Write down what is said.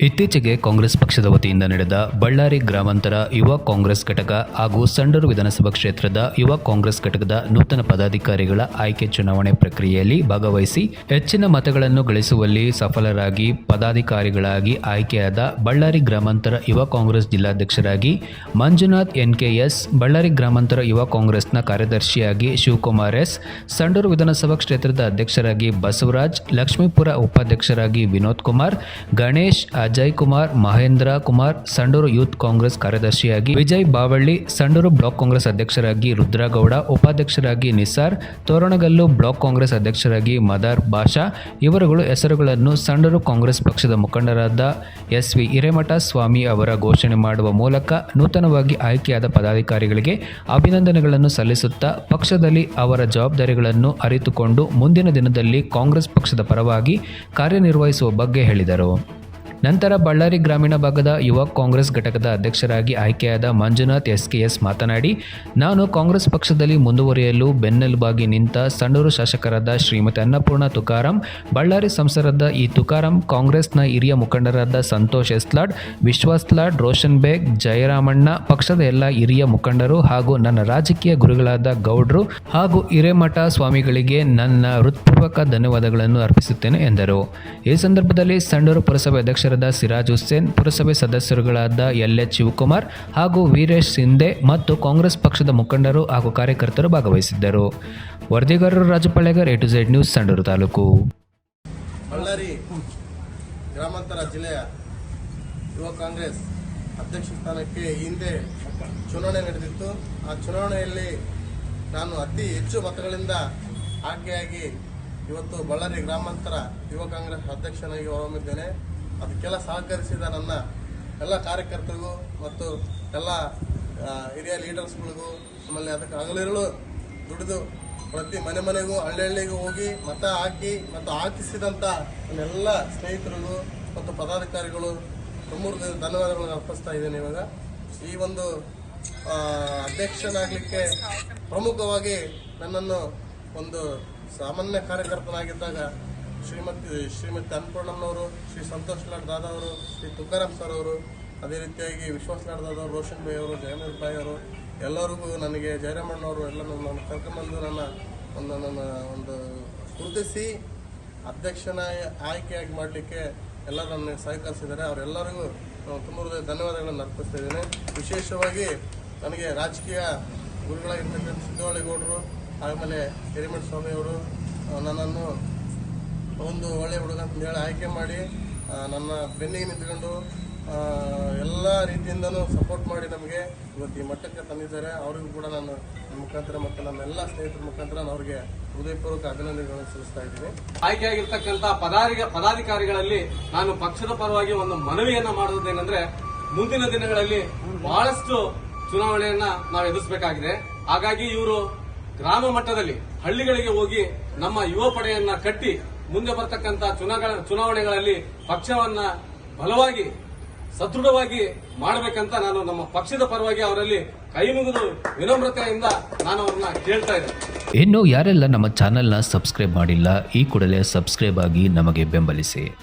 ಇತ್ತೀಚೆಗೆ ಕಾಂಗ್ರೆಸ್ ಪಕ್ಷದ ವತಿಯಿಂದ ನಡೆದ ಬಳ್ಳಾರಿ ಗ್ರಾಮಾಂತರ ಯುವ ಕಾಂಗ್ರೆಸ್ ಘಟಕ ಹಾಗೂ ಸಂಡೂರು ವಿಧಾನಸಭಾ ಕ್ಷೇತ್ರದ ಯುವ ಕಾಂಗ್ರೆಸ್ ಘಟಕದ ನೂತನ ಪದಾಧಿಕಾರಿಗಳ ಆಯ್ಕೆ ಚುನಾವಣೆ ಪ್ರಕ್ರಿಯೆಯಲ್ಲಿ ಭಾಗವಹಿಸಿ ಹೆಚ್ಚಿನ ಮತಗಳನ್ನು ಗಳಿಸುವಲ್ಲಿ ಸಫಲರಾಗಿ ಪದಾಧಿಕಾರಿಗಳಾಗಿ ಆಯ್ಕೆಯಾದ ಬಳ್ಳಾರಿ ಗ್ರಾಮಾಂತರ ಯುವ ಕಾಂಗ್ರೆಸ್ ಜಿಲ್ಲಾಧ್ಯಕ್ಷರಾಗಿ ಮಂಜುನಾಥ್ ಎನ್ಕೆಎಸ್, ಬಳ್ಳಾರಿ ಗ್ರಾಮಾಂತರ ಯುವ ಕಾಂಗ್ರೆಸ್ನ ಕಾರ್ಯದರ್ಶಿಯಾಗಿ ಶಿವಕುಮಾರ್ ಎಸ್, ಸಂಡೂರು ವಿಧಾನಸಭಾ ಕ್ಷೇತ್ರದ ಅಧ್ಯಕ್ಷರಾಗಿ ಬಸವರಾಜ್, ಲಕ್ಷ್ಮೀಪುರ ಉಪಾಧ್ಯಕ್ಷರಾಗಿ ವಿನೋದ್ ಕುಮಾರ್ ಗಣೇಶ್ ಅಜಯ್ ಕುಮಾರ್, ಮಹೇಂದ್ರ ಕುಮಾರ್, ಸಂಡೂರು ಯೂತ್ ಕಾಂಗ್ರೆಸ್ ಕಾರ್ಯದರ್ಶಿಯಾಗಿ ವಿಜಯ್ ಬಾವಳ್ಳಿ, ಸಂಡೂರು ಬ್ಲಾಕ್ ಕಾಂಗ್ರೆಸ್ ಅಧ್ಯಕ್ಷರಾಗಿ ರುದ್ರಗೌಡ, ಉಪಾಧ್ಯಕ್ಷರಾಗಿ ನಿಸಾರ್, ತೋರಣಗಲ್ಲು ಬ್ಲಾಕ್ ಕಾಂಗ್ರೆಸ್ ಅಧ್ಯಕ್ಷರಾಗಿ ಮದಾರ್ ಬಾಷಾ, ಇವರುಗಳು ಹೆಸರುಗಳನ್ನು ಸಂಡೂರು ಕಾಂಗ್ರೆಸ್ ಪಕ್ಷದ ಮುಖಂಡರಾದ ಎಸ್ ವಿ ಹಿರೇಮಠ ಸ್ವಾಮಿ ಅವರ ಘೋಷಣೆ ಮಾಡುವ ಮೂಲಕ ನೂತನವಾಗಿ ಆಯ್ಕೆಯಾದ ಪದಾಧಿಕಾರಿಗಳಿಗೆ ಅಭಿನಂದನೆಗಳನ್ನು ಸಲ್ಲಿಸುತ್ತಾ ಪಕ್ಷದಲ್ಲಿ ಅವರ ಜವಾಬ್ದಾರಿಗಳನ್ನು ಅರಿತುಕೊಂಡು ಮುಂದಿನ ದಿನದಲ್ಲಿ ಕಾಂಗ್ರೆಸ್ ಪಕ್ಷದ ಪರವಾಗಿ ಕಾರ್ಯನಿರ್ವಹಿಸುವ ಬಗ್ಗೆ ಹೇಳಿದರು. ನಂತರ ಬಳ್ಳಾರಿ ಗ್ರಾಮೀಣ ಭಾಗದ ಯುವ ಕಾಂಗ್ರೆಸ್ ಘಟಕದ ಅಧ್ಯಕ್ಷರಾಗಿ ಆಯ್ಕೆಯಾದ ಮಂಜುನಾಥ್ ಎಸ್ಕೆಎಸ್ ಮಾತನಾಡಿ, ನಾನು ಕಾಂಗ್ರೆಸ್ ಪಕ್ಷದಲ್ಲಿ ಮುಂದುವರಿಯಲು ಬೆನ್ನೆಲುಬಾಗಿ ನಿಂತ ಸಣ್ಣೂರು ಶಾಸಕರಾದ ಶ್ರೀಮತಿ ಅನ್ನಪೂರ್ಣ ತುಕಾರಾಂ, ಬಳ್ಳಾರಿ ಸಂಸದರಾದ ಈ ತುಕಾರಾಂ, ಕಾಂಗ್ರೆಸ್ನ ಹಿರಿಯ ಮುಖಂಡರಾದ ಸಂತೋಷ್ ಎಸ್ಲಾಡ್, ವಿಶ್ವಾಸ್ ಲಾಡ್, ರೋಷನ್ ಬೇಗ್, ಜಯರಾಮಣ್ಣ, ಪಕ್ಷದ ಎಲ್ಲ ಹಿರಿಯ ಮುಖಂಡರು ಹಾಗೂ ನನ್ನ ರಾಜಕೀಯ ಗುರುಗಳಾದ ಗೌಡ್ರು ಹಾಗೂ ಹಿರೇಮಠ ಸ್ವಾಮಿಗಳಿಗೆ ನನ್ನ ಹೃತ್ಪೂರ್ವಕ ಧನ್ಯವಾದಗಳನ್ನು ಅರ್ಪಿಸುತ್ತೇನೆ ಎಂದರು. ಈ ಸಂದರ್ಭದಲ್ಲಿ ಸಂಡೂರು ಪುರಸಭೆ ಅಧ್ಯಕ್ಷರಾದ ಸಿರಾಜ್ ಹುಸೇನ್, ಪುರಸಭೆ ಸದಸ್ಯರುಗಳಾದ ಎಲ್ ಎಚ್ ಶಿವಕುಮಾರ್ ಹಾಗೂ ವೀರೇಶ್ ಸಿಂಧೆ ಮತ್ತು ಕಾಂಗ್ರೆಸ್ ಪಕ್ಷದ ಮುಖಂಡರು ಹಾಗೂ ಕಾರ್ಯಕರ್ತರು ಭಾಗವಹಿಸಿದ್ದರು. ವರದಿಗಾರರು Rajapallegar A to Z news, Sandur taluk. Ballari ಗ್ರಾಮಾಂತರ ಜಿಲ್ಲೆಯ ಯುವ ಕಾಂಗ್ರೆಸ್ ಅಧ್ಯಕ್ಷ ಸ್ಥಾನಕ್ಕೆ ಹಿಂದೆ ಚುನಾವಣೆ ನಡೆದಿತ್ತು. ಆ ಚುನಾವಣೆಯಲ್ಲಿ ನಾನು ಅತಿ ಹೆಚ್ಚು ಮತಗಳಿಂದ ಆಯ್ಕೆಯಾಗಿ ಇವತ್ತು ಬಳ್ಳಾರಿ ಗ್ರಾಮಾಂತರ ಯುವ ಕಾಂಗ್ರೆಸ್ ಅಧ್ಯಕ್ಷನಾಗಿ ಹೊರಹೊಮ್ಮಿದ್ದೇನೆ. ಅದಕ್ಕೆಲ್ಲ ಸಹಕರಿಸಿದ ನನ್ನ ಎಲ್ಲ ಕಾರ್ಯಕರ್ತರಿಗೂ ಮತ್ತು ಎಲ್ಲ ಹಿರಿಯ ಲೀಡರ್ಸ್ಗಳಿಗೂ ಆಮೇಲೆ ಅದಕ್ಕೆ ಹಗಲಿರುಳು ದುಡಿದು ಪ್ರತಿ ಮನೆ ಮನೆಗೂ, ಹಳ್ಳಿ ಹಳ್ಳಿಗೂ ಹೋಗಿ ಮತ ಹಾಕಿ ಮತ್ತು ಹಾಕಿಸಿದಂಥ ನನ್ನೆಲ್ಲ ಸ್ನೇಹಿತರಿಗೂ ಮತ್ತು ಪದಾಧಿಕಾರಿಗಳು ತುಂಬ ಧನ್ಯವಾದಗಳನ್ನು ಅರ್ಪಿಸ್ತಾ ಇದ್ದೇನೆ ಇವಾಗ. ಈ ಒಂದು ಅಧ್ಯಕ್ಷನಾಗಲಿಕ್ಕೆ ಪ್ರಮುಖವಾಗಿ ನನ್ನನ್ನು ಒಂದು ಸಾಮಾನ್ಯ ಕಾರ್ಯಕರ್ತನಾಗಿದ್ದಾಗ ಶ್ರೀಮತಿ ಶ್ರೀಮತಿ ಅನ್ನಪೂರ್ಣಮ್ಮನವರು, ಶ್ರೀ ಸಂತೋಷ್ ಲಾಡ್ ದಾದಾ ಶ್ರೀ ತುಕಾರಾಮ್ ಸರ್ ಅವರು, ಅದೇ ರೀತಿಯಾಗಿ ವಿಶ್ವಾಸ್ ಲಾಡ್ ಅವರು ರೋಷನ್ ಭಾಯ್ ಅವರು ಜಯಮೀರ್ ಭಾಯ್ ಅವರು, ಎಲ್ಲರಿಗೂ ನನಗೆ ಜಯರಾಮಣ್ಣವರು ಎಲ್ಲ ನನ್ನ ಕರ್ಕೊಂಡ್ಬಂದು ನನ್ನ ಒಂದು ನನ್ನ ಒಂದು ಗುರುತಿಸಿ ಅಧ್ಯಕ್ಷನ ಆಯ್ಕೆಯಾಗಿ ಮಾಡಲಿಕ್ಕೆ ಎಲ್ಲರೂ ನನಗೆ ಸಹಕರಿಸಿದ್ದಾರೆ. ಅವರೆಲ್ಲರಿಗೂ ತುಂಬ ಹೃದಯ ಧನ್ಯವಾದಗಳನ್ನು ಅರ್ಪಿಸ್ತಾ ವಿಶೇಷವಾಗಿ ನನಗೆ ರಾಜಕೀಯ ಗುರುಗಳಾಗಿರ್ತಕ್ಕಂಥ ಸಿದ್ದವಳ್ಳಿಗೌಡರು ಆಮೇಲೆ ಹಿರಿಮಠ ಸ್ವಾಮಿಯವರು ನನ್ನನ್ನು ಒಂದು ಒಳ್ಳೆಯ ಹುಡುಗ ಅಂತ ಹೇಳಿ ಆಯ್ಕೆ ಮಾಡಿ ನನ್ನ ಬೆನ್ನಿಗೆ ನಿಂತ್ಕೊಂಡು ಎಲ್ಲ ರೀತಿಯಿಂದನೂ ಸಪೋರ್ಟ್ ಮಾಡಿ ನಮಗೆ ಇವತ್ತು ಈ ಮಟ್ಟಕ್ಕೆ ತಂದಿದ್ದಾರೆ. ಅವರಿಗೂ ಕೂಡ ನಾನು ಮುಖಾಂತರ ಮತ್ತು ನಮ್ಮ ಎಲ್ಲ ಸ್ನೇಹಿತರ ಮುಖಾಂತರ ನಾನು ಅವ್ರಿಗೆ ಹೃದಯಪೂರ್ವಕ ಅಭಿನಂದನೆಗಳನ್ನು ಸಲ್ಲಿಸ್ತಾ ಇದ್ದೀನಿ. ಆಯ್ಕೆಯಾಗಿರ್ತಕ್ಕಂಥ ಪದಾರಿಗ ಪದಾಧಿಕಾರಿಗಳಲ್ಲಿ ನಾನು ಪಕ್ಷದ ಪರವಾಗಿ ಒಂದು ಮನವಿಯನ್ನು ಮಾಡುವುದೇನೆಂದ್ರೆ, ಮುಂದಿನ ದಿನಗಳಲ್ಲಿ ಬಹಳಷ್ಟು ಚುನಾವಣೆಯನ್ನ ನಾವು ಎದುರಿಸಬೇಕಾಗಿದೆ. ಹಾಗಾಗಿ ಇವರು ಗ್ರಾಮ ಮಟ್ಟದಲ್ಲಿ ಹಳ್ಳಿಗಳಿಗೆ ಹೋಗಿ ನಮ್ಮ ಯುವ ಪಡೆಯನ್ನ ಕಟ್ಟಿ ಮುಂದೆ ಬರ್ತಕ್ಕಂಥ ಚುನಾವಣೆ ಚುನಾವಣೆಗಳಲ್ಲಿ ಪಕ್ಷವನ್ನ ಬಲವಾಗಿ, ಸದೃಢವಾಗಿ ಮಾಡಬೇಕಂತ ನಾನು ನಮ್ಮ ಪಕ್ಷದ ಪರವಾಗಿ ಅವರಲ್ಲಿ ಕೈ ಮುಗಿದು ವಿನಮ್ರತೆಯಿಂದ ನಾನು ಅವ್ರನ್ನ ಕೇಳ್ತಾ ಇದ್ದೇನೆ. ಇನ್ನು ಯಾರೆಲ್ಲ ನಮ್ಮ ಚಾನೆಲ್ನ ಸಬ್ಸ್ಕ್ರೈಬ್ ಮಾಡಿಲ್ಲ, ಈ ಕೂಡಲೇ ಸಬ್ಸ್ಕ್ರೈಬ್ ಆಗಿ ನಮಗೆ ಬೆಂಬಲಿಸಿ.